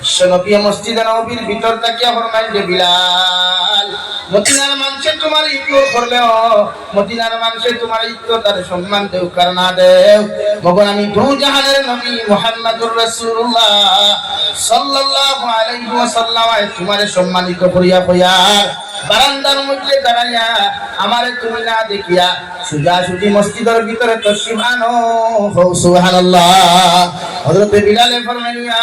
বিশ্ব নবী মসজিদে নবীর ভিতর তাকিয়া ফরমাইল যে বিলাল, মদিনার মানুষে তোমার ইজ্জত করলেও মদিনার মানুষে তোমার ইজ্জত আর সম্মান দেও কার না দেও। মগন আমি দু জাহানের নবী মুহাম্মদুর রাসূলুল্লাহ সাল্লাল্লাহু আলাইহি ওয়াসাল্লাম তোমারে সম্মানিত করিয়া কইয়া বারান্দার মধ্যে দাঁড়াইয়া আমারে তুমি না দেখিয়া সুজা সুজি মসজিদের ভিতরে আনো। হো সুবহানাল্লাহ। হযরত বিলাল ফরমাইয়া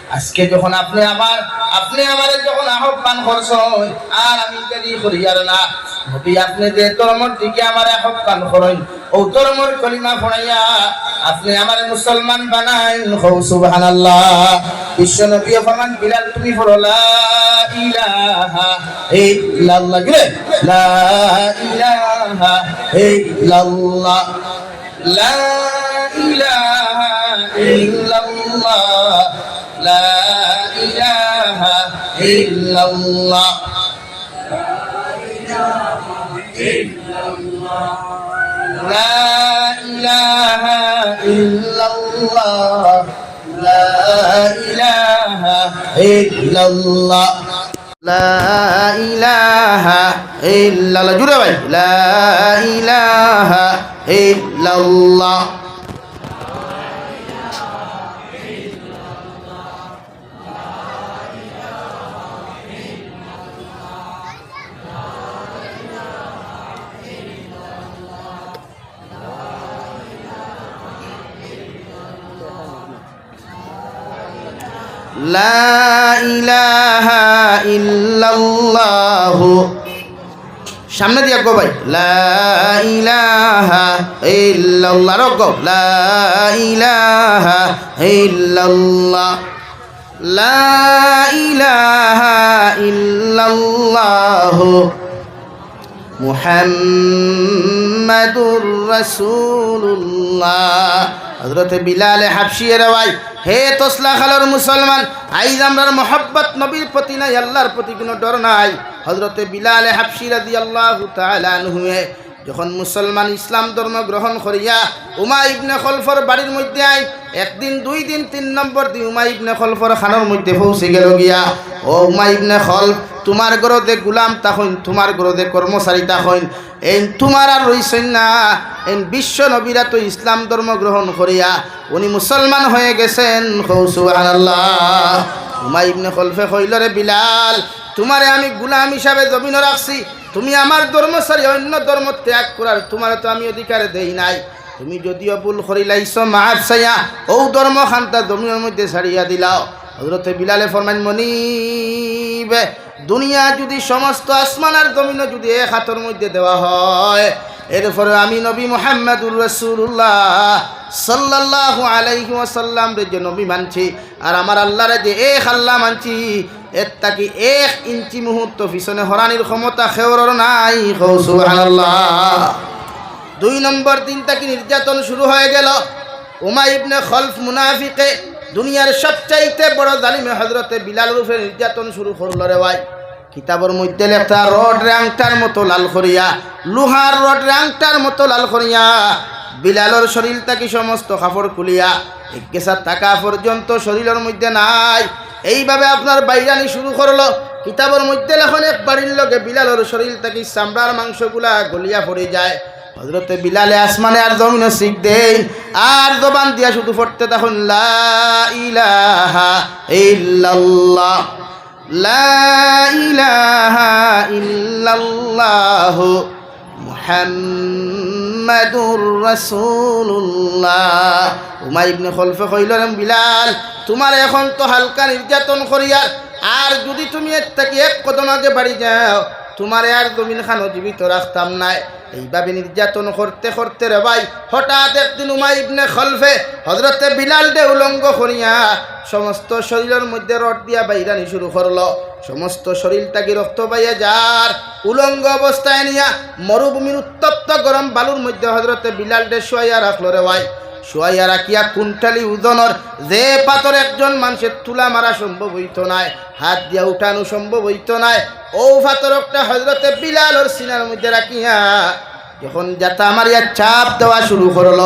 আজকে যখন আপনি আমার আপনি আমারে যখন আহ্বান করছেন, আর আমি দেরি করি আর না। নবী, আপনি যে ধর্মর দিকে আমার আহ্বান করেন, ও ধর্মর কলিমা ফড়াইয়া আপনি আমার মুসলমান বানাইন। হৌ সুবহানাল্লাহ। বিশ্ব নবী ফরমান বিলাল, তুমি পড়ো, লা ইলাহা ইল্লাল্লাহ। গিরে লা ইলাহা ইল্লাল্লাহ। লা ইলাহা ইল্লাল্লাহ। لا إله إلا الله لا إله إلا الله لا إله إلا الله لا إله إلا الله جورا لا إله إلا الله ইলাহা সামনে দিয়ে গো ভাই। লা ইলাহা ইল্লাল্লাহ। লা ইলাহা লা মুহাম্মাদুর রাসূলুল্লাহ। হযরতে বিলাল হাবশিয়ের ভাই, হে তসলা খালর মুসলমান, আইজ আমরার মহব্বত নবীর প্রতি নাই, আল্লাহর প্রতি কোনো ডর নাই। হযরতে বিলাল হাবশি রাদিয়াল্লাহু তাআলা আনহুয়ে যখন মুসলমান ইসলাম ধর্ম গ্রহণ করিয়া উমা ইবনে খলফর বাড়ির মধ্যে আই, একদিন, দুই দিন, তিন নম্বর দিন উমা ইবনে খলফর খানোর মধ্যে পৌঁছে গেল গিয়া, ও উমা ইবনে খলফ, তোমার গরদে গুলাম তাহইন তোমার গরদে কর্মচারী তাহইন এই তোমার আর রইছেন না এই বিশ্ব নবীরা তো ইসলাম ধর্ম গ্রহণ করিয়া উনি মুসলমান হয়ে গেছেন। উমা ইবনে খলফে কইল, রে বিলাল, তোমারে আমি গুলাম হিসাবে জমিন রাখছি তুমি আমার ধর্মচারী অন্য ধর্ম ত্যাগ করার, তোমার তো আমি অধিকার দেই নাই। তুমি যদিও ভুল করিলাইছ মাফ চাইয়া ও ধর্ম খান্তা জমিনের মধ্যে ছাড়িয়া দিলাও। হজরতে বিলালে ফরমাইন, মনিবে, দুনিয়া যদি সমস্ত আসমান আর যদি এক হাতের মধ্যে দেওয়া হয়, এরপরে আমি নবী মোহাম্মদুর রসুল্লাহ সাল্লাহ আলাইহি ওয়াসাল্লাম রে যে নবী মানছি। আর আমার আল্লাহরে যে এক আল্লাহ মানছি এর তাকি এক ইঞ্চি মুহূর্ত পিছনে হরানির ক্ষমতা খেওর নাই। হৌ সুবহানাল্লাহ। দুই নম্বর দিন তাকে নির্যাতন শুরু হয়ে গেল। উমা ইবনে খলফ মুনাফিকে দুনিয়ার সবচাইতে বড় জালিমে হজরতে বিলাল রূপে নির্যাতন শুরু করল রে ভাই। কিতাবের মধ্যে লেখা রড র্যাংটার মতো লাল করিয়া লোহার রড র্যাংটার মতো লাল করিয়া বিলালর শরীর তাকে সমস্ত কাপড় খুলিয়া এক কেসার টাকা পর্যন্ত শরীরের মধ্যে নাই। এইভাবে আপনার বাইরানি শুরু করল। কিতাবের মধ্যে লেখন এক বাড়ির লগে বিলালর শরীর তাকে চামড়ার মাংসগুলা গলিয়া পড়ে যায়। হজরতে বিলালে আসমানে আর জমিন শিখ দেন আর জবান দিয়া শুধু পড়তে তখন লা ইলাহা ইল্লাল্লাহ, লা ইলাহা ইল্লাল্লাহ। মুহাম্মাদুর রাসূলুল্লাহ। উমাই ইবনে খলফে কইলেন বিলাল, তোমার এখন তো হালকা নির্যাতন করিয়ার আর যদি তুমি থেকে এক কদম আগে বাড়ি যাও তোমারে আর জমিন খানো জীবিত রাখতাম নাই। এইভাবে নির্যাতন করতে করতে রে ভাই, হঠাৎ একদিন উমাই ইবনে খলফে হজরতে বিলাল দে উলঙ্গ করিয়া সমস্ত শরীরের মধ্যে রড দিয়া বাইরানি শুরু করল। সমস্ত শরীরটাকে রক্ত পাইয়া যার উলঙ্গ অবস্থায় নিয়া মরুভূমির উত্তপ্ত গরম বালুর মধ্যে হজরতে বিলাল দে শোয়াইয়া রাখল রে ভাই। শোয়াইয়া রাখিয়া কুণ্ঠালি উদনর, যে পাথর একজন মানুষের তুলা মারা সম্ভব হইত নাই, হাত দিয়া উঠানো সম্ভব হইত নাই, ও পাথর হজরতে বিলালর সিনার মধ্যে রাখিয়া যখন যাতা আমার ইয়া চাপ দেওয়া শুরু করল,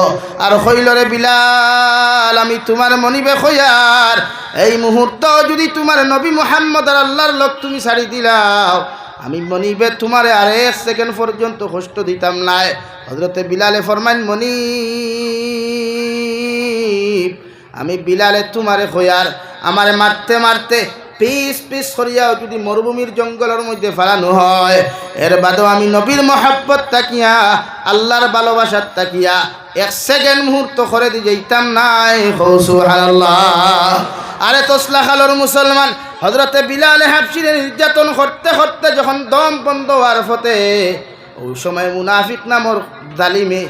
আর হইলরে বিলাল, আমি তোমার মনিবে হইয়ার এই মুহূর্ত যদি তোমার নবী মোহাম্মদ আল্লাহর লোক তুমি ছাড়ি দিলাও আমি মনিবে তোমারে আর এক সেকেন্ড পর্যন্ত কষ্ট দিতাম নাই। হজরতে বিলালে ফরমাইন মনি আমি বিলালে তোমারে হইয়ার আমারে মারতে মারতে পিস পিস করিয়াও যদি মরুভূমির জঙ্গলের মধ্যে ফেলানো হয়, এর বাদেও আমি নবীর মহাব্বত তাকিয়া, আল্লাহর ভালোবাসার তাকিয়া এক সেকেন্ড মুহূর্ত করে দিয়ে যেতাম নাই। আল্লাহ আরে তোসলা খালোর মুসলমান হজরতে বিলালে হাফসিরে নির্যাতন করতে করতে যখন দম বন্ধ হওয়ার ফতে ওই সময় মুনাফিক নামর জালিমে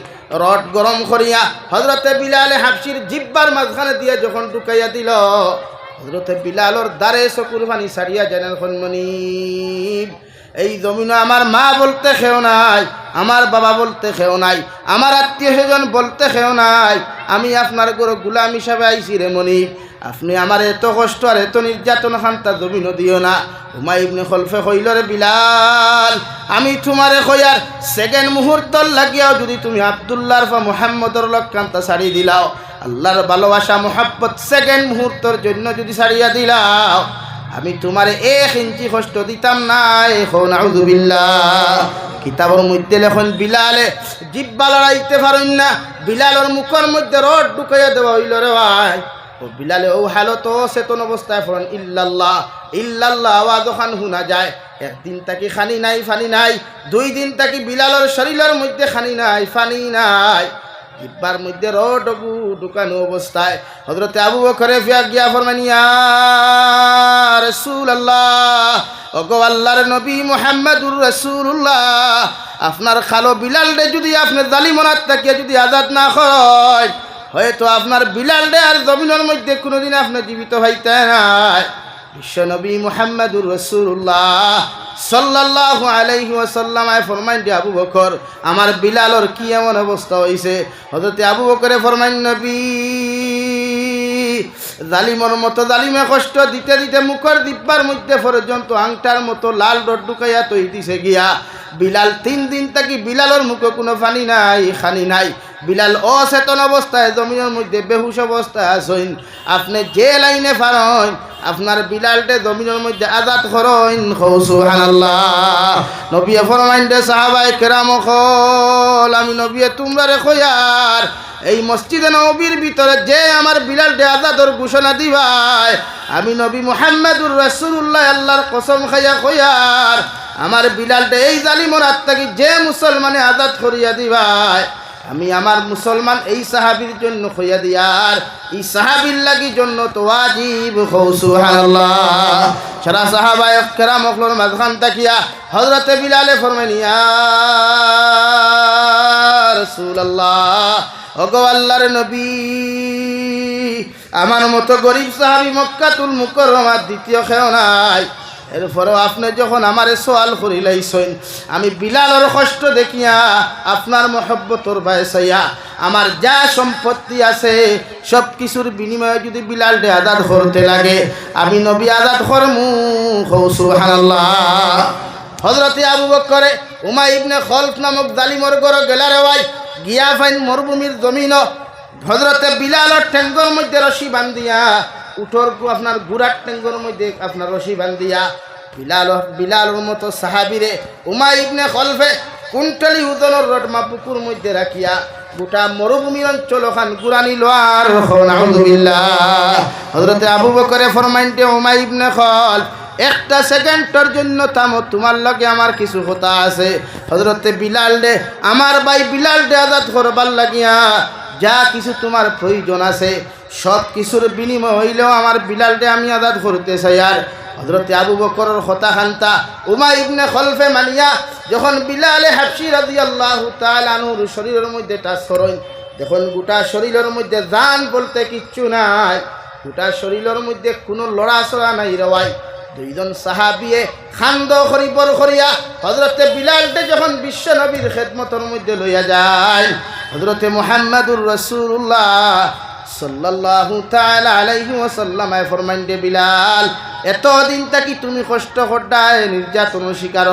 রড গরম করিয়া হজরতে বিলালে হাফসির জিব্বার মাঝখানে দিয়ে যখন ঢুকাইয়া দিল হজরতে বিলালর দ্বারে চকুর পানি সারিয়া জানাল খনমণি এই জমিন আমার মা বলতে খেও নাই, আমার বাবা বলতে খেও নাই, আমার আত্মীয় স্বজন বলতে খেও নাই। আমি আপনার গরো গুলাম হিসাবে আইছি রে মনিব আপনি আমার এত কষ্ট আর এত নির্যাতন খান্তা জমিনও দিও না। হুমাই ইবনে খলফে কইলরে বিলাল, আমি তোমারে কইয়ার সেকেন্ড মুহূর্তর লাগিয়াও যদি তুমি আবদুল্লাহর বা মুহাম্মদর লক্ষান্তা ছাড়ি দিলাও, আল্লাহর ভালোবাসা, মোহাব্বত সেকেন্ড মুহূর্তর জন্য যদি ছাড়িয়া দিলাও আমি তোমারে এক ইঞ্চি কষ্ট দিতাম না এখন কিতাবর মধ্যে লেখন বিলালে, জিব্বা লড়াইতে পারেন না, বিলালের মুখের মধ্যে রড ঢুকাইয়া দেওয়া হইল রে ভাই। ও বিলালে, ও হালত চেতন অবস্থায় ফরেন ইল্লাল্লাহ ইল্লাল্লাহ, আওয়াজ ওখান শুনা যায়। একদিন তাকি খানি নাই, ফানি নাই, দুই দিন তাকি বিলালের শরীরের মধ্যে খানি নাই, ফানি নাই। জিব্বার মধ্যে র ডবু ঢুকানো অবস্থায় হজরতে আবু বকরে ফিয়া গিয়া ফরমানিয়া রসুল আল্লাহ ওগো আল্লাহর নবী মোহাম্মদুর রসুল্লাহ আপনার খালো বিলাল রে যদি আপনি জালিমনার তাকিয়ে যদি আজাদ না হয়, হয়তো আপনার বিলাল রে আর জমিনের মধ্যে কোনোদিন আপনি জীবিত হইতে নাই। বিশ্বনবী মুহাম্মদুর রসুল্লাহ সাল্লাল্লাহু আলাইহি ওয়াসাল্লামায় ফরমাইন দি আবু বকর, আমার বিলালর কি এমন অবস্থা হইছে? হযরত আবু বকরে ফরমাইন, নবী, জালিমর মতো জালিমে কষ্ট দিতে দিতে মুখর দিব্বার মধ্যে পর্যন্ত আংটার মতো লাল রড ঢুকাইয়া তৈ দিছে গিয়া। বিলাল তিন দিন থাকি বিলালর মুখে কোনো ফানি নাই, খানি নাই। বিলাল অচেতন অবস্থায়, জমিনের মধ্যে বেহুশ অবস্থায় আসইন আপনি যে লাইনে ফারইন আপনার বিলালটে জমিনের মধ্যে আজাদ করইন সুবহানাল্লাহ। নবিয়ে ফরমাইন দে সাহাবায়ে কেরাম আমি নবিয়ে তোমরা রে কইয়ার এই মসজিদে নবীর ভিতরে যে আমার বিলালটে আজাদর ঘোষণা দিবাই আমি নবী মুহাম্মদুর রাসূলুল্লাহ, আল্লাহর কসম খাইয়া কইয়ার আমার বিলালটে এই জালিমর আত্মাকে যে মুসলমানে আজাদ করিয়া দিবাই আমি আমার মুসলমান এই সাহাবির জন্য খইয়া দিয়ার এই সাহাবির লাগি জন্য তো সুবহানাল্লাহ। সারা সাহাবায়ে অকলর মাঝখান তাকিয়া হযরতে বিলালে ফরমানিয়া রাসূলুল্লাহ, ওগো আল্লাহর নবী, আমার মতো গরিব সাহাবি মক্কাতুল মুকররমার দ্বিতীয় খেও নাই। এরপরেও আপনি যখন আমারে সোয়াল করিলাইছেন, আমি বিলালর কষ্ট দেখিয়া আপনার মহব্বতর বায়সাইয়া আমার যা সম্পত্তি আছে সব কিছুর বিনিময়ে যদি বিলাল ডে আজাদ করতে লাগে, আমি নবী আজাদ করমু। সুবহানাল্লাহ। হজরতে আবু বকরে উমা ইবনে খলফ নামক জালিমর গড় গেলারে ভাই গিয়া ফাইন মরুভূমির জমিন হজরতে বিলালর ঠেঙ্গর মধ্যে রশি বান্ধিয়া উঠোর আপনার গুড়ার টেঙ্গর মধ্যে আপনার রশি বান্ধিয়া বিলাল, বিলালর মতো সাহাবিরে উমা ইবনে খলফে কুণ্ঠলি উদনের রটমা পুকুর মধ্যে রাখিয়া গোটা মরুভূমির অঞ্চল ওখান গুরানি লোয়ার। হজরতে আবু বকরে ফরমাইনটে উমা ইবনে খল একটা সেকেন্ডের জন্য থামো, তোমার লগে আমার কিছু কথা আছে। হজরতে বিলাল দে আমার ভাই বিলাল দে আজাদ করবার লাগিয়া যা কিছু তোমার প্রয়োজন আছে সব কিছুর বিনিময় হইলেও আমার বিলালটা আমি আজাদ করতে চাই। আর হজরত আবু বকরের হতা খান্তা, উমা ইবনে খলফে মানিয়া, যখন বিলালে হাফসি রাদিয়াল্লাহু তাআলা আনহুর শরীরের মধ্যে টাচ করেন, দেখুন গোটা শরীরের মধ্যে জান বলতে কিচ্ছু নাই। গোটা শরীরের মধ্যে কোনো লড়াচড়া নাই রওয়াই দুইজন সাহাবিয়ে খান্দ করিবর করিয়া হজরতে বিলালটে যখন বিশ্ব নবীর খেদমতর মধ্যে লইয়া যায় হজরতে মোহাম্মদুর রসুল্লাহ সাল্লাল্লাহু তাআলা বিলাল, এতদিন তাকি তুমি কষ্ট করডায় নির্যাতন শিকার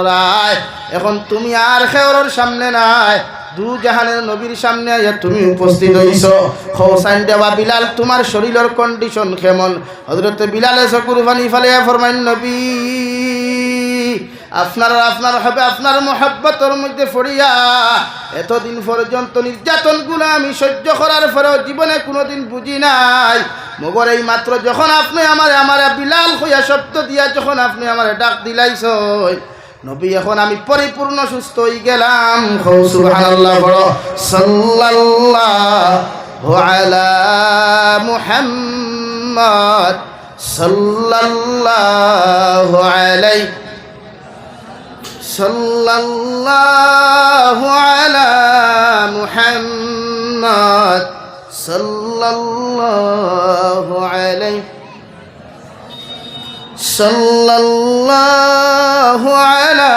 এখন তুমি আর খেওরের সামনে নাই। দু জাহানের নবীর সামনে তুমি উপস্থিত হইছ। হোসাইন দেওয়া বিলাল, তোমার শরীরের কন্ডিশন কেমন? হজরত বিলালে চকুর পানি ফালে ফরমাইন, নবী আপনার আপনার হবে আপনার মহাব্বতর মধ্যে ফরিয়া এতদিন পর্যন্ত নির্যাতনগুলো আমি সহ্য করার পরেও জীবনে কোনোদিন বুঝি নাই। মগর এই মাত্র যখন আপনি আমার আমার বিলাল হইয়া শব্দ দিয়া যখন আপনি আমার ডাক দিলাইছ নবী, এখন আমি পরিপূর্ণ সুস্থ হয়ে গেলাম মুহাম্মদ সাল্লাল্লাহু আলাইহি صلى الله على محمد صلى الله عليه صلى الله على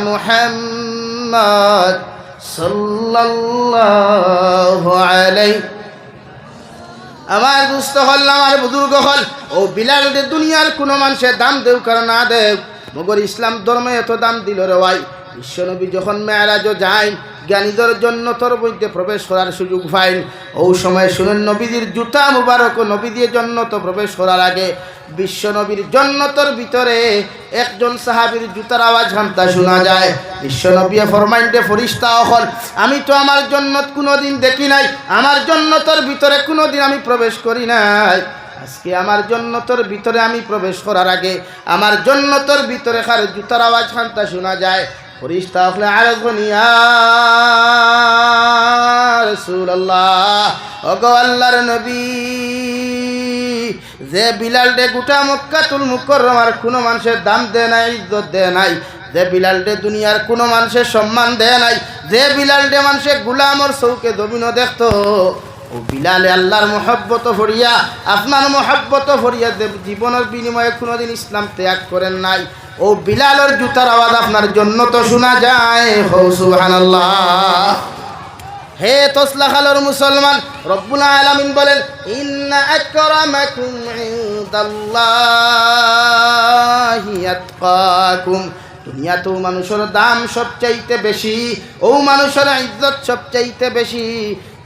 محمد صلى الله عليه আমার দুস্থ হল আমার বুজুর্গ হল ও বিলাল দুনিয়ার কোনো মানুষের দাম দেউ কারণ না দেউ মগর ইসলাম ধর্মে এত দাম দিল রে ভাই। বিশ্বনবী যখন মেয়ারাজও যায় জ্ঞানীদের জন্য তোর মধ্যে প্রবেশ করার সুযোগ পাইন। ও সময় শুনেন নবীদের জুতা মুবারক ও নবী দিয়ে জন্নত প্রবেশ করার আগে বিশ্বনবীর জন্নতর ভিতরে একজন সাহাবীর জুতার আওয়াজ হামতা শোনা যায়। বিশ্বনবী ফরমাইন্ডে ফরিস্তা হল আমি তো আমার জন্নত কোনোদিন দেখি নাই, আমার জন্নতর ভিতরে কোনোদিন আমি প্রবেশ করি নাই। আজকে আমার জন্নতর ভিতরে আমি প্রবেশ করার আগে আমার জন্নতর ভিতরে খার জুতার আওয়াজ খান্তা শোনা যায়। ফরিস্তা হলে আর রসুল্লাহ অগো আল্লাহর নবী, যে বিলাল ডে গোটা মক্কাতুল মুকরমার কোনো মানুষের দাম দেয় নাই, ইজ্জত দেয় নাই, যে বিলাল ডে দুনিয়ার কোনো মানুষের সম্মান দেয় নাই, যে বিলাল ডে মানুষের গুলামর চৌকে দমিনও দেখতো বিলালে আল্লাহর মহব্বত ভরিয়া, আপনার মহব্বত ভরিয়া জীবনের বিনিময়ে কোনোদিন ইসলাম ত্যাগ করেন নাই। ও বিলালের জুতার আওয়াজ আপনার জন্য তো শোনা যায়। হৌ, সুবহানাল্লাহ। হে তসলা খালোর মুসলমান, রব্বুল আলামিন বলেন, ইন্না আকরামাকুম ইনদাল্লাহি আতকাকুম। দুনিয়াতেও মানুষের দাম সবচাইতে বেশি, ও মানুষের ইজ্জত সবচাইতে বেশি।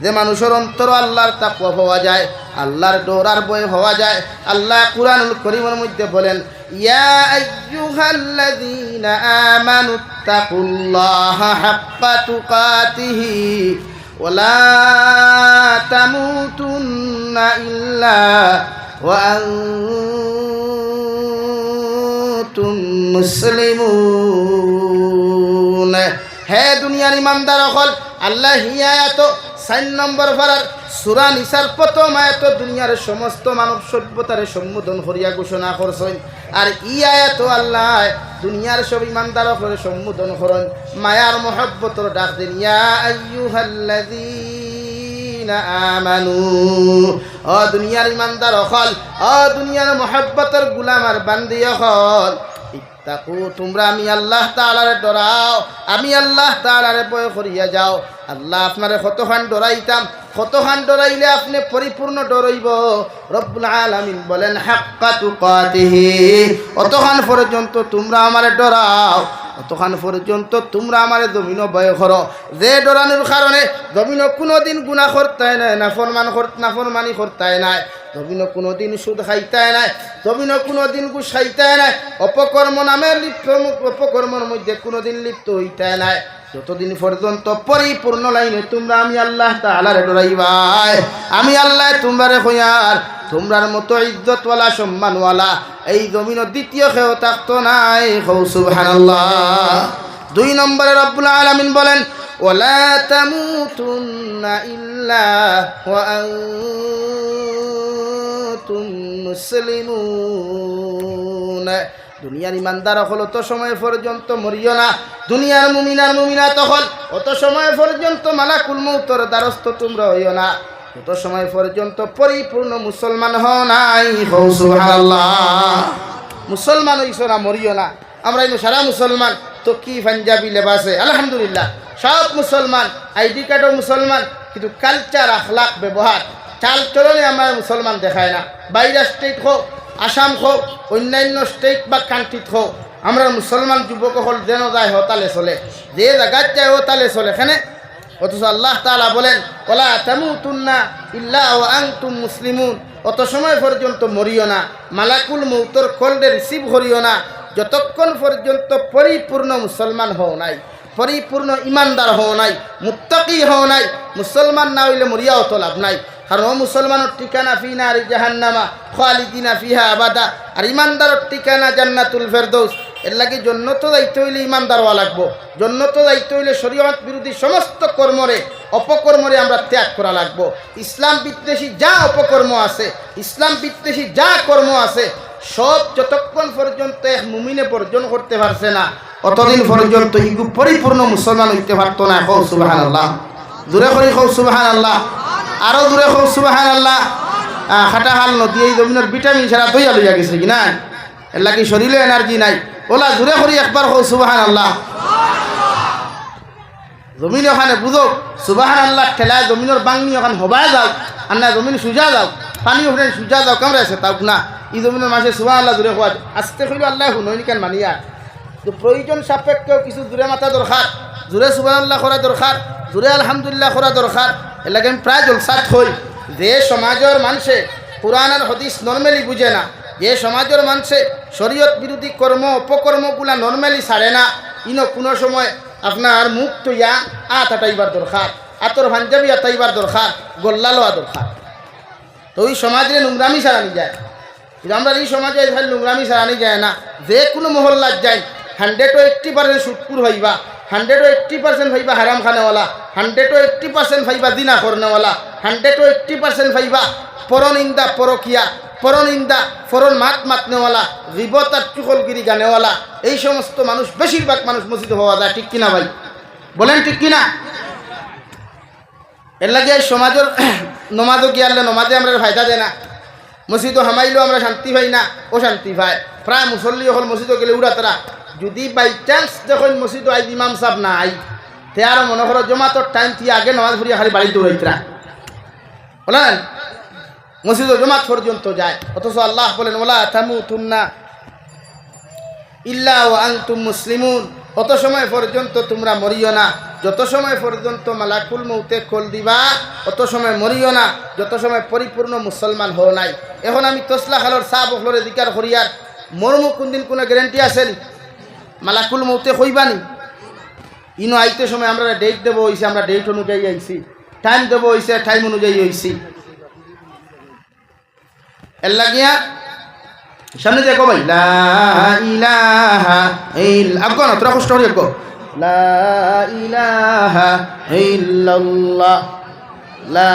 যে মানুষের অন্তর আল্লাহর তাপ হওয়া যায়, আল্লাহর ডোরার বই হওয়া যায়। আল্লাহ কুরানুল করিমের মধ্যে বলেন, ইয়া আমানু ইল্লা মুসলিমুন। হে দুনিয়ার ইমানদার অকল, আল্লাহ হিয়ায়াত সাইন নম্বর ভাড়ার সুরা নিসার প্রথম আয়াত দুনিয়ার সমস্ত মানব সভ্যতারে সম্বোধন করিয়া ঘোষণা করছেন। আর ই আয়াত আল্লাহ দুনিয়ার সব ইমানদার করে সম্বোধন করেন। মায়ার মহব্বতর ডাক দিন, ইয়া আমানু, অ দুনিয়ার ইমানদার অকল, অ দুনিয়ার মহব্বতর গুলামার বান্দি অকল তাকু, তোমরা আমি আল্লাহ তালারে ডরাও, আমি আল্লাহ তালারে বয় করিয়া যাও। আল্লাহ আপনারে কতখান ডরাইতাম, কতখান ডরাইলে আপনি পরিপূর্ণ ডরাইব। রব্বুল আলামিন বলেন, হাক্কা তুকাতিহি, অতখান পর্যন্ত তোমরা আমারে ডরাও, অতখান পর্যন্ত তোমরা আমারে জমিন ভয় করো। যে ডরানোর কারণে জমিন কোনোদিন গুণা করতাই নাই, নাফরমান নাফরমানি করতাই নাই। জমিন কোনোদিন সুদ খাইতাই নাই জমিন কোনোদিন ঘুষ খাইতাই নাই, অপকর্ম নামে লিপ্ত অপকর্মের মধ্যে কোনোদিন লিপ্ত হইতাই নাই। যতদিন পর্যন্ত পরিপূর্ণ লাইনে তোমরা আমি আল্লাহ তালারে ডরাইবাই, আমি আল্লাহ তোমরারে হইয়ার তোমরার মতো ইজ্জতওয়ালা, সম্মানওয়ালা, এই জমিন দ্বিতীয় কেউ থাকতো নাই। হৌ দুই নম্বরে রব্বুল আলামিন বলেন ইল্লা ওয়া আনতুম মুসলিমুন। না দুনিয়ার ইমানদার হল অত সময় পর্যন্ত মরিও না। দুনিয়ার মুমিনার মুমিনা তখন অত সময় পর্যন্ত মালাকুল মৌতর দ্বারস্থ তোমরা হইও না। অত সময় পর্যন্ত পরিপূর্ণ মুসলমান হ নাই। মুসলমান হইছ না, মরিও না। আমরা সারা মুসলমান। তো কি পাঞ্জাবি লেবাসে আলহামদুলিল্লাহ। সব মুসলমান, আইডি কার্ডও মুসলমান, কিন্তু কালচার আখলাক ব্যবহার, চাল চলনে আমার মুসলমান দেখায় না। বাইরা স্টেট হোক, আসাম হোক, অন্যান্য স্টেট বা কান্ট্রিত হোক, আমরা মুসলমান যুবক হল যেন যায় হতালে চলে, যে জায়গায় যায় হতালে চলে এখানে অথচ আল্লাহ তালা বলেন, ওলা তামুতুন্না ইল্লা ও আংতুম মুসলিমুন অত সময় পর্যন্ত মরিও না, মালাকুল মৌতর কলডে রিসিভ করিও না, যতক্ষণ পর্যন্ত পরিপূর্ণ মুসলমান হও নাই। পরিপূর্ণ ইমানদার হও নাই, মুত্তাকি হও নাই, মুসলমান না হইলে মরিয়াও তো লাভ নাই। কারণ ও মুসলমানের ঠিকানা ফিনা আর জাহান্নামা, খালিদিনা ফিহা আবাদা। আর ইমানদারের ঠিকানা জান্নাতুল ফেরদৌস। এর লাগে জন্নত দায়িত্ব হইলে ইমানদার হওয়া লাগবো। জন্নত দায়িত্ব হইলে শরীয়ত বিরোধী সমস্ত কর্মরে, অপকর্মরে আমরা ত্যাগ করা লাগবো। ইসলাম বিদ্বেষী যা অপকর্ম আছে, ইসলাম বিদ্বেষী যা কর্ম আছে, সব যতক্ষণ পর্যন্ত এক মুমিনে বর্জন করতে পারছে না অতদিন পর্যন্ত ইগু পরিপূর্ণ মুসলমান হইতে পারতো না হৌ সুবাহান আল্লাহ দূরে করি হৌ সুবাহান আল্লাহ আরও দূরে হৌ সুবাহান আল্লাহ খাটা হাল নদী, এই জমিনের ভিটামিন ছাড়া তৈয়া লইয়া গেছে কি না এর লাগি শরীরে এনার্জি নাই। ওলা দূরে করি একবার হৌ সুবাহান আল্লাহ জমিন ওখানে বুঝো সুবাহান আল্লাহ ঠেলায় জমিনের বাংনি ওখানে হবায় যাও, আর না জমিন সুজা যাও, পানি ওখানে সুজা যাও কামড়াইছে তাও না? ই জমিনের মাসে সুবাহ আল্লাহ দূরে হওয়া আস্তে করিল আল্লাহ শুনই কেন মানিয়া? তো প্রয়োজন সাপেক্ষেও কিছু দূরে মাথা দরকার জোরে সুবাহ করা দরকার জোরে আলহামদুলিল্লাহ করা দরকার, এর লাগে আমি প্রায় জলসাত হই। যে সমাজের মানুষে পুরাণের হদিস নর্মালি বুঝে না, যে সমাজের মানুষে শরীয়ত বিরোধী কর্ম, অপকর্মগুলা নর্মালি ছাড়ে না, ইন কোনো সময় আপনার মুখ তৈয়া আত আটাইবার দরকার, আতর পাঞ্জাবি আটাইবার দরকার, গোল্লা লওয়া দরকার। তো ওই সমাজে নোংরামি সারানি যায়। কিন্তু আমরা এই সমাজে নোংরামি সারানি যায় না, যে কোনো মহল্লার যাই হান্ড্রেড ও এইট্টি পার্সেন্ট সুটপুর হইবা ও এইট্টি পার্সেন্ট হইবা হারাম খানেওয়ালা হান্ড্রেড ও এইট্টি পার্সেন্ট হইবা দিনা করনেওয়ালা ও এইট্টি পার্সেন্ট হইবা পরনিন্দা পরকিয়া, পরনিন্দা ফরন মাত মাতনেওয়ালা রিবত আর চুকলগিরি গানেওয়ালা, এই সমস্ত মানুষ, বেশিরভাগ মানুষ মসজিদ হওয়া যায়, ঠিক কিনা ভাই? বলেন ঠিক কিনা? এর লাগে সমাজের নমাজও গিয়ারলে নমাজে আমরা ফায়দা দেয় না? মসজিদও হামাইলেও আমরা শান্তি পাই না ও শান্তি পায়। প্রায় মুসল্লি হল মসজিদও গেলে উড়া তারা যদি বাই চান্স যখন মসজিদ আই ইমাম না আই তে আর মনে করো জমাতর টাইম দিয়ে আগে নমাজ পড়িয়া খালি বাড়ি দৌড়াইতরা বলেন মসজিদ জমাত পর্যন্ত যায়। অথচ আল্লাহ বলেন ওলা থামু তুন্না ইল্লা ও আংতুম মুসলিমুন অত সময় পর্যন্ত তোমরা মরিও না। যত সময় পর্যন্ত মালাকুল মৌতে খোল দিবা, অত সময় মরিও না। যত সময় পরিপূর্ণ মুসলমান হও নাই। এখন আমি তসলা খালর চাহ বখলর অধিকার করিয়ার মর্ম কোনদিন কোনো গ্যারেন্টি আছেনি মালাকুল মৌতে কইবানি ইনো আইতে সময় আমরা ডেট দেবো হইছে, আমরা ডেট অনুযায়ী আইছি। টাইম দেবো হইছে টাইম অনুযায়ী হইছি। এর লাগিয়া, সামনে দেখো ভাই লা ইলাহা ইল আফগান তোরা কষ্ট করি ইলাহা ইল্লাল্লাহ, লা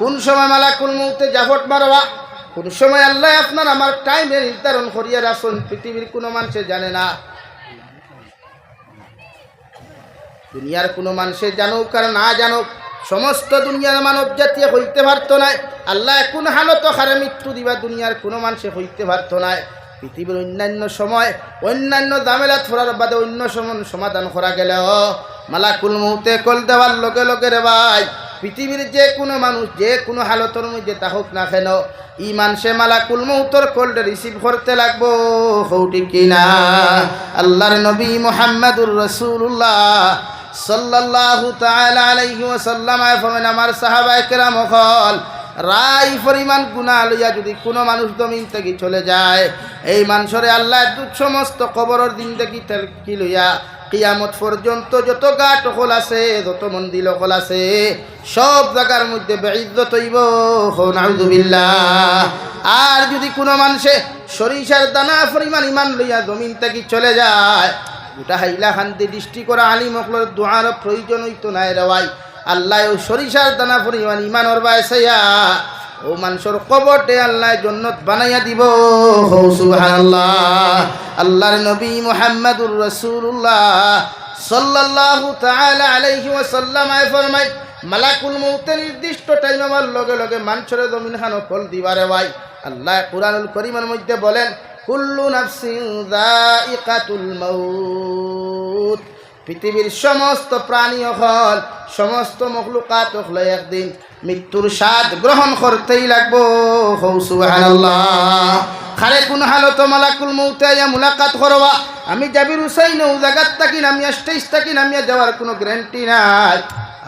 কোন সময় মালাকুল মৌতে জাফট মারবা? কোন সময় আল্লাহ আপনার আমার টাইমে নির্ধারণ করিয়া রাখুন পৃথিবীর কোনো মানুষে জানে না। দুনিয়ার কোনো মানুষে জানুক আর না জানুক, সমস্ত দুনিয়ার মানব জাতীয় হইতে পারত নাই। আল্লাহ কোন হালত হারে মৃত্যু দিবা দুনিয়ার কোনো মানুষে হইতে পারত নাই। পৃথিবীর অন্যান্য সময়, অন্যান্য দামেলা থোড়ার বাদে অন্য সময় সমাধান করা গেলে। ও মালাকুল মৌতে কল দেওয়ার লগে লগে রে ভাই পৃথিবীর যে কোনো মানুষ যে কোনো হালতর মধ্যে তা হোক না কেন ই মানুষে মালাকুল মৌতর কলটা রিসিভ করতে লাগবো হৌটি কিনা আল্লাহর নবী মোহাম্মদুর রসুল্লাহ সাল্লাল্লাহু তাআলা আলাইহি ওয়াসাল্লাম ফরমান আমার সাহাবায়ে কেরাম হল রাই পরিমাণ গুণা লইয়া যদি কোনো মানুষ জমিন থেকে চলে যায়, এই মানুষরে আল্লাহ সমস্ত কবরের দিন দেখি কি লইয়া কিয়ামত পর্যন্ত যত গাট হল আছে, যত মন্দির হল আছে, সব জায়গার মধ্যে বেইজ্জত হইব। আর যদি কোনো মানুষে সরিষার দানা পরিমাণ ইমান লইয়া জমিন থেকে চলে যায়, গোটা হাইলা খান্তি দৃষ্টি করা আলী মকলের দোয়ার প্রয়োজন হইতো নাই রেওয়াই আল্লাহ সরিষার দানা পরিমাণ ইমানর বাইসাইয়া ও মানুষের কবরটে আল্লাহ জন্নত বানাইয়া দিব। আল্লাহর নবী মুহাম্মদুর রাসূলুল্লাহ সাল্লাল্লাহু তাআলা আলাইহি ওয়াসাল্লাম আয় ফরমাই মালাকুল মৌতে নির্দিষ্ট টাইম আমার লগে লগে মানুষের জমিন খানো ফল দিবারে ভাই। আল্লাহ কুরআনুল করিমের মধ্যে বলেন, কুল্লু নাফসিন যায়িকাতুল মাউত। পৃথিবীর সমস্ত প্রাণী হল সমস্ত মখলুকাত হল একদিন মৃত্যুর স্বাদ গ্রহণ করতেই লাগবো। খারে কোন হালত মালাকুল মৌতে মুলাকাত করবা। আমি যাবি হুসাইন ও জাগাত থাকি নামিয়া স্টেজ থাকি নামিয়া যাওয়ার কোনো গ্যারান্টি নাই।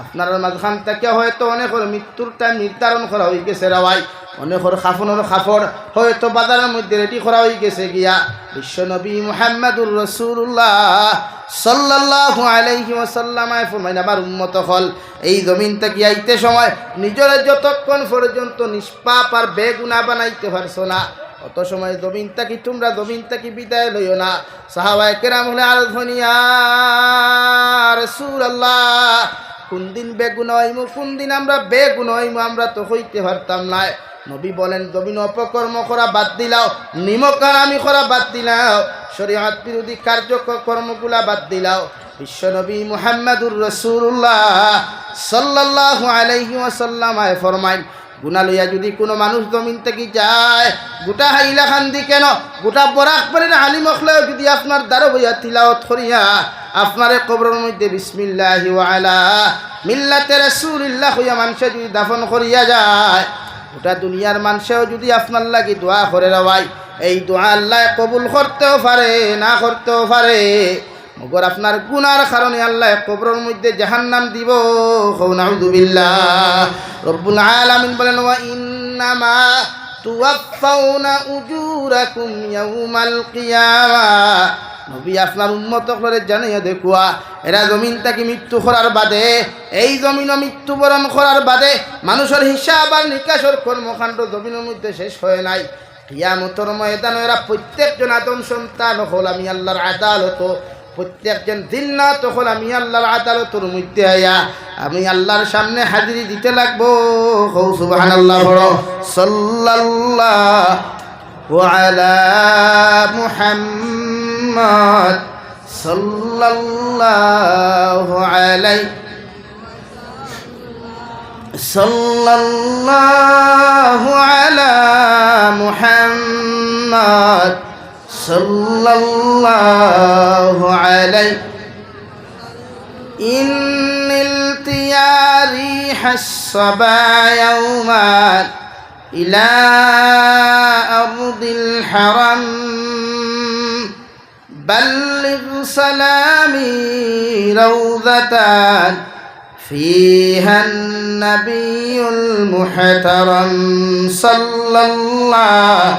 আপনার মাঝখান থেকে হয়তো অনেকের মৃত্যুর টাইম নির্ধারণ করা হয়ে গেছে রাওয়াই অনেকের খাফনের খাফর হয়তো বাজারের মধ্যে রেডি করা হয়ে গেছে গিয়া। বিশ্বনবী মুহাম্মাদুর রসুল্লাহ সাল্লাল্লাহু আলাইহি ওয়াসাল্লামায় ফরমাইন, আমার উম্মত হল এই জমিন থেকে আইতে সময় নিজের যতক্ষণ পর্যন্ত নিষ্পাপ আর বেগুনা বানাইতে পারছ না, অত সময় জমিন তাকি তোমরা জমিন তাকি বিদায় লইও না। সাহাবায় কেরাম হলে আর ধনিয়া রসুল আল্লাহ কোন দিন বেগুন হইমু কোন দিন আমরা বেগুন হইমু, আমরা তো হইতে পারতাম না। নবী বলেন, জমিন অপকর্ম করা বাদ দিলাও নিমকার আমি করা বাদ দিলাও, শরীয়ত বিরোধী কার্যকর্মগুলা বাদ দিলাও। বিশ্বনবী মুহাম্মাদুর রসুল্লাহ সাল্লাল্লাহু আলাইহি ওয়াসাল্লাম আয় ফরমাইন গুনা লইয়া যদি কোনো মানুষ জমিন থেকে যায়, গোটা হাইলা খান্দি কেন? গোটা বরাক পারেন আলী মখলেও যদি আপনার দ্বারা বইয়া তিলাওত করিয়া, আপনারে কবরের মধ্যে বিসমিল্লাহ আলা মিল্লাতে রাসূলিল্লাহ হইয়া মানুষে যদি দাফন করিয়া যায় গোটা দুনিয়ার মানুষেও যদি আপনার লাগি দোয়া করে রাওয়াই, এই দোয়া আল্লাহ কবুল করতেও পারে, না করতেও পারে। মগর আপনার গুনার কারণে আল্লাহ কবরের মধ্যে জাহান্নাম দিব। নাউযুবিল্লাহ রব্বুল আলামিন বলেন, ওয়া ইন্নামা তুওয়াফাউনা উজুরাকুম ইয়াউমাল কিয়ামা। নবী আপনার উন্মত করে জানাইয়া দেখুয়া, এরা জমিন তাকে মৃত্যু করার বাদে, এই জমিনও মৃত্যুবরণ করার বাদে, মানুষের হিসাব আর নিকাশর কর্মকাণ্ড জমিনের মধ্যে শেষ হয় নাই। কিয়ামতর ময়দান এরা প্রত্যেকজন আদম সন্তান হল, আমি আল্লাহর আদালত প্রত্যেকজন দিন না, তখন আমি আল্লাহর আদালতর মধ্যে আয়া, আমি আল্লাহর সামনে হাজিরি দিতে লাগবো। হৌ আল্লাহ বড়। সাল্লাল্লাহ আলা মুহাম্মদ সাল্লাল্লাহু আলা মুহাম্মদ صلى الله عليه. إن التيا ريح الصبا يوما إلى أرض الحرم. بلغ سلامي روضة فيها النبي المحترم صلى الله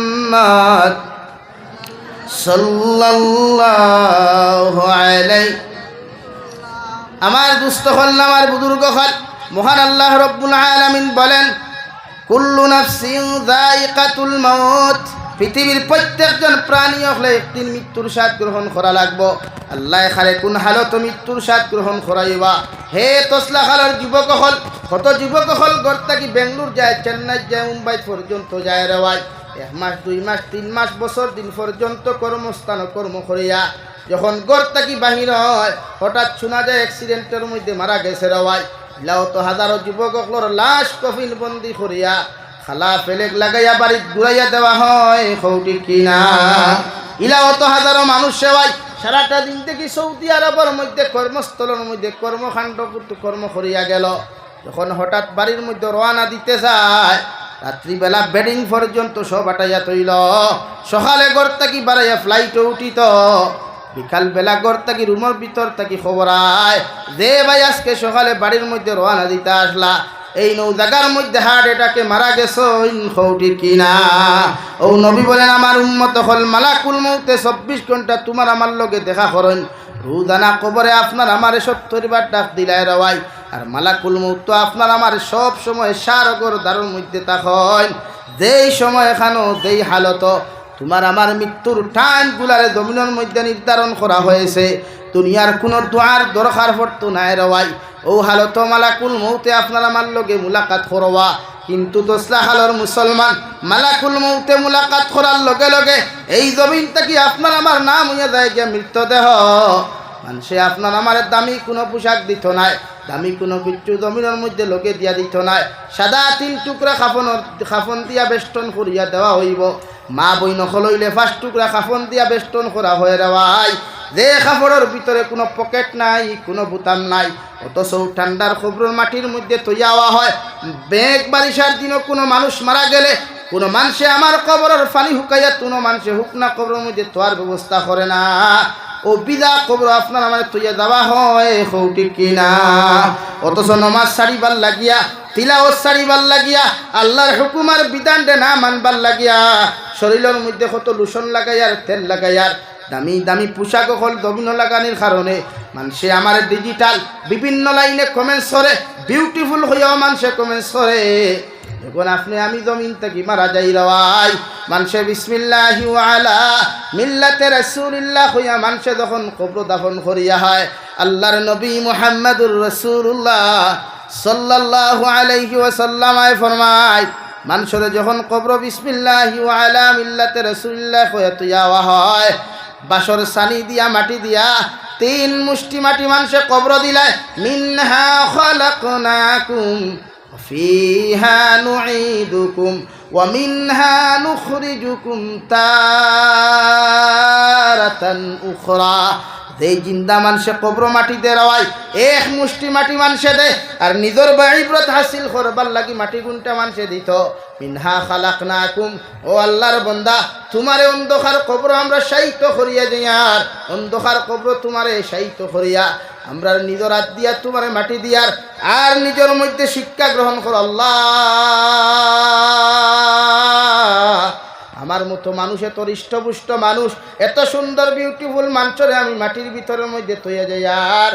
রহমত আমার দুস্থ হল, আমার বুজুর্গ হল। মহান আল্লাহ রব্বুল আলমিন বলেন, কুল্লু নাফসিং জাইকাতুল মউত। পৃথিবীর প্রত্যেকজন প্রাণী হলে একদিন মৃত্যুর স্বাদ গ্রহণ করা লাগবো। আল্লাহ খালে কোন হালত মৃত্যুর স্বাদ গ্রহণ করাইবা। হে তসলা খালার যুবক হল, কত যুবক হল গড় থাকি বেঙ্গলোর যায়, চেন্নাই যায়, মুম্বাই পর্যন্ত যায় রেওয়ায় এক মাস, দুই মাস, তিন মাস বছর দিন পর্যন্ত কর্মস্থান কর্ম করিয়া যখন গড় থাকি বাহির হয়, হঠাৎ শোনা যায় অ্যাক্সিডেন্টের মধ্যে মারা গেছে রেওয়াই লাও তো হাজারো যুবকগুলোর লাশ কফিন বন্দি করিয়া খালা ফেলেক লাগাইয়া বাড়িত ঘুরাইয়া দেওয়া হয় খৌটি কিনা। ইলা অত হাজারো মানুষ সেবাই সারাটা দিন থেকে সৌদি আরবের মধ্যে কর্মস্থলের মধ্যে কর্মকাণ্ড কর্ম করিয়া গেল। যখন হঠাৎ বাড়ির মধ্যে রওনা দিতে যায় রাত্রিবেলা বেডিং পর্যন্ত সব আটাইয়া তৈল। সকালে ঘর থাকি বাড়াইয়া ফ্লাইটে উঠিত। বিকাল বেলা ঘর থাকি রুমের ভিতর থাকি খবর আয়। যে ভাই আজকে সকালে বাড়ির মধ্যে রওনা দিতে আসলা, এই নৌ জায়গার মধ্যে হার্ট এটাকে মারা গেছো কিনা। ও নবী বলেন, আমার উন্মত হল মালাকুল মৌতে চব্বিশ ঘণ্টা তোমার আমার লগে দেখা করেন। রুদানা কবরে আপনার আমার সত্তর বার ডাক দিলায় রওয়াই আর মালাকুল মৌত আপনার আমার সব সময় সারগর দ্বারের মধ্যে তখন যেই সময় এখানো, যেই হালত, তোমার আমার মৃত্যুর টাইম গুলারে জমিনের মধ্যে নির্ধারণ করা হয়েছে। দুনিয়ার কোনো দোয়ার দরকার পড়তো নাই রওয়াই। ও হালত মালাকুল মৌতে আপনার আমার লগে মুলাকাত করবা কিন্তু দোসলা হালর মুসলমান মালাকুল মৌতে মুলাকাত করার লগে লগে এই জমিন থেকে আপনার আমার নাম হইয়া যায় গিয়া মৃতদেহ। মানুষে আপনার আমার দামি কোনো পোশাক দিত নাই। দামি কোনো কিচ্ছু জমিনের মধ্যে লোকে দিয়া দিত নাই। সাদা তিন টুকরা খাফনের খাফন দিয়া বেষ্টন করিয়া দেওয়া হইব। মা বই নখলইলে ফার্স্ট টুকরা খাফন দিয়া বেষ্টন করা হয়ে দেওয়াই যে কাপড়ের ভিতরে কোনো পকেট নাই, কোনো বুতাম নাই। অথচ ঠান্ডার খবরের মাটির মধ্যে তৈয়াওয়া হয়। বেগ বারিশার দিনও কোনো মানুষ মারা গেলে, কোনো মানুষে আমার কবরের পানি হুকাইয়া কোনো মানুষে হুকনা কবরের মধ্যে তোয়ার ব্যবস্থা করে না। ও বিদা কবর আপনার আমার তৈয়া দেওয়া হয় হৌটি কিনা? অথচ নমাজ সারিবার লাগিয়া, তিলাওয়াত সারিবার লাগিয়া, আল্লাহর হুকুমার বিধানটা না মানবার লাগিয়া, শরীরের মধ্যে কত লুসন লাগাইয়ার তেল লাগাইয়ার দামি দামি পোশাক হল দমিন লাগানির কারণে মানুষে আমার ডিজিটাল বিভিন্ন লাইনে কমেন্টস করে বিউটিফুল হইয়াও মানুষে কমেন্টস করে। এখন আপনি আমি জমিন থেকে মারা যাই রওয়াই মানুষে বিসমিল্লাহি আলা মিল্লাতে রাসূলুল্লাহ হইয়া মানুষে যখন কবর দাফন করিয়া হয়, আল্লাহর নবী মুহাম্মদুর রাসূলুল্লাহ সাল্লাল্লাহু আলাইহি ওয়াসাল্লাম ফরমায়, মানুষের যখন কবর বিসমিল্লাহি আলা মিল্লাতে রাসূলুল্লাহ হইয়া তুইয়া হয়, বাসর সানি দিয়া, মাটি দিয়া, তিন মুষ্টি মাটি মানুষে কবর দিলায়, মিনহা খালাকনাকুম ফিহা নুঈদুকুম ওয়া মিনহা নুখরিজুকুম তারাতান উখরা যেই জিন্দা মানুষে কবর মাটি দে রওয়াই এক মুষ্টি মাটি মানুষে দে, আর নিজের বাড়িব্রত হাসিল করবার লাগি মাটি গুণটা মানুষে দিত। মিনহা খালাক নাকুম ও আল্লাহর বন্দা, তোমারে অন্ধকার কবর আমরা সাহিত্য করিয়া যাইয়ার অন্ধকার কবর তোমারে সাহিত্য করিয়া, আমরা নিজের হাত দিয়া তোমারে মাটি দিয়ার আর নিজের মধ্যে শিক্ষা গ্রহণ কর আল্লাহ। আমার মতো মানুষ এত হৃষ্টপুষ্ট মানুষ, এত সুন্দর বিউটিফুল মানুষরে আমি মাটির ভিতরের মধ্যে তৈয়া যাই। আর